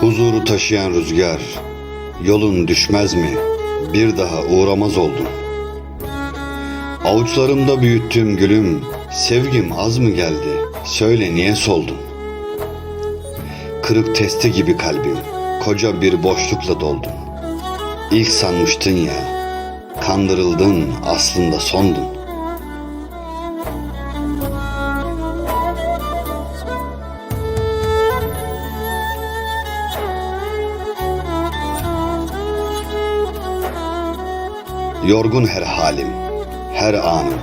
Huzuru taşıyan rüzgar, yolun düşmez mi? Bir daha uğramaz oldun. Avuçlarımda büyüttüğüm gülüm, sevgim az mı geldi? Söyle niye soldun? Kırık testi gibi kalbim, koca bir boşlukla doldun. İlk sanmıştın ya, kandırıldın aslında sondun. Yorgun her halim, her anım.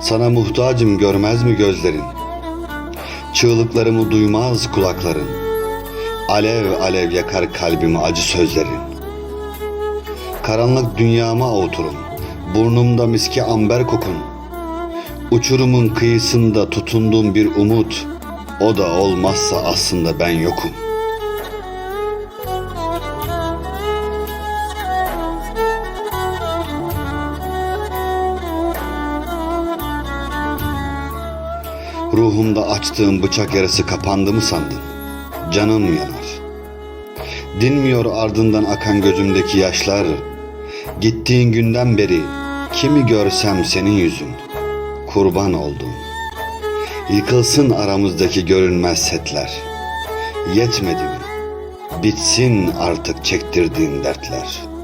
Sana muhtacım görmez mi gözlerin? Çığlıklarımı duymaz kulakların. Alev alev yakar kalbimi acı sözlerin. Karanlık dünyama oturum. Burnumda miski amber kokun. Uçurumun kıyısında tutunduğum bir umut. O da olmazsa aslında ben yokum. Ruhumda açtığım bıçak yarası kapandı mı sandın? Canım yanar. Dinmiyor ardından akan gözümdeki yaşlar. Gittiğin günden beri kimi görsem senin yüzün. Kurban oldum. Yıkılsın aramızdaki görünmez setler. Yetmedi mi? Bitsin artık çektirdiğin dertler.''